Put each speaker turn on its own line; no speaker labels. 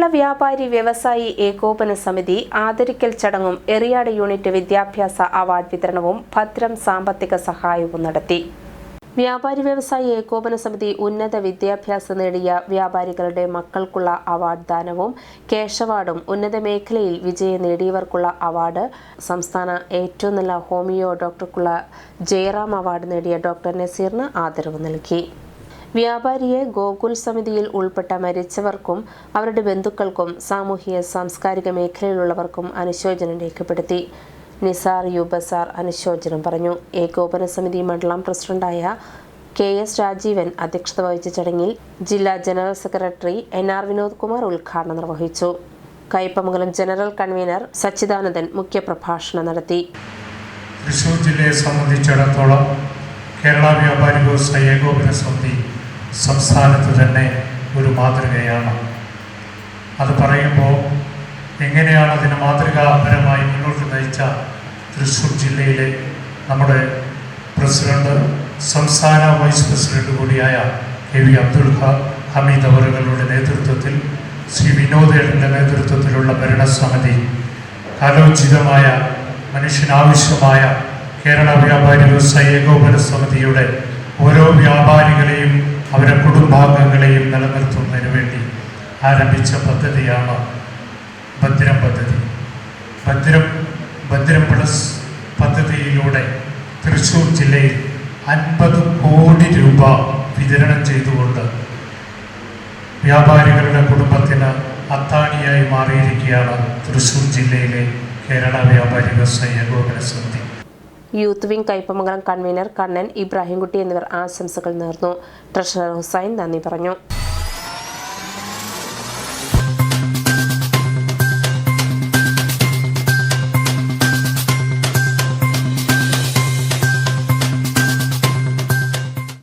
കേരള വ്യാപാരി വ്യവസായി ഏകോപന സമിതി ആദരിക്കൽ ചടങ്ങും എറിയാട് യൂണിറ്റ് വിദ്യാഭ്യാസ അവാർഡ് വിതരണവും ഭദ്രം സാമ്പത്തിക സഹായവും നടത്തി. വ്യാപാരി വ്യവസായി ഏകോപന സമിതി ഉന്നത വിദ്യാഭ്യാസം നേടിയ വ്യാപാരികളുടെ മക്കൾക്കുള്ള അവാർഡ് ദാനവും കേശവാർഡും ഉന്നത മേഖലയിൽ വിജയം നേടിയവർക്കുള്ള അവാർഡ് സംസ്ഥാന ഏറ്റവും നല്ല ഹോമിയോ ഡോക്ടർക്കുള്ള ജയറാം അവാർഡ് നേടിയ ഡോക്ടർ നസീറിന് ആദരവ് നൽകി. വ്യാപാരിയെ ഗോകുൽ സമിതിയിൽ ഉൾപ്പെട്ട മരിച്ചവർക്കും അവരുടെ ബന്ധുക്കൾക്കും സാമൂഹിക സാംസ്കാരിക മേഖലയിലുള്ളവർക്കും അനുശോചനം രേഖപ്പെടുത്തി. നിസാർ യു ബസാർ അനുശോചനം പറഞ്ഞു. ഏകോപന സമിതി മണ്ഡലം പ്രസിഡന്റായ കെ എസ് രാജീവൻ അധ്യക്ഷത വഹിച്ച ചടങ്ങിൽ ജില്ലാ general secretary N R Vinod Kumar ഉദ്ഘാടനം നിർവഹിച്ചു. കയ്പമംഗലം ജനറൽ കൺവീനർ സച്ചിദാനന്ദൻ മുഖ്യപ്രഭാഷണം നടത്തി.
തൃശൂർ ജില്ലയെ സംബന്ധിച്ചിടത്തോളം കേരള വ്യാപാരി വ്യവസായ ഏകോപന സമിതി സംസ്ഥാനത്ത് തന്നെ ഒരു മാതൃകയാണ്. അത് പറയുമ്പോൾ എങ്ങനെയാണ് അതിനെ മാതൃകാപരമായി മുന്നോട്ട് നയിച്ച തൃശ്ശൂർ ജില്ലയിലെ നമ്മുടെ പ്രസിഡന്റ് സംസ്ഥാന വൈസ് പ്രസിഡന്റ് കൂടിയായ എ വി അബ്ദുൽ ഹമീദ് അവറുകളുടെ നേതൃത്വത്തിൽ ശ്രീ വിനോദേട്ടന്റെ നേതൃത്വത്തിലുള്ള ഭരണസമിതി കാലോചിതമായ മനുഷ്യനാവശ്യമായ കേരള വ്യാപാരി വ്യവസായ ഏകോപന സമിതിയുടെ ഓരോ വ്യാപാരികളെയും അവരുടെ കുടുംബാംഗങ്ങളെയും നിലനിർത്തുന്നതിന് വേണ്ടി ആരംഭിച്ച പദ്ധതിയാണ് ഭദ്രം പദ്ധതി. ഭദ്രം ഭദ്രം പ്ലസ് പദ്ധതിയിലൂടെ തൃശ്ശൂർ ജില്ലയിൽ അൻപത് കോടി രൂപ വിതരണം ചെയ്തുകൊണ്ട് വ്യാപാരികളുടെ കുടുംബത്തിന് അത്താണിയായി മാറിയിരിക്കുകയാണ് തൃശ്ശൂർ ജില്ലയിലെ കേരള വ്യാപാരി വ്യവസായ ഏകോപന സമിതി.
Youth wing Kaipamangalam convener Kannan Ibrahimkutty എന്നിവർ ആശംസകൾ നേർന്നു. ട്രഷറർ ഹുസൈൻ നന്ദി പറഞ്ഞു.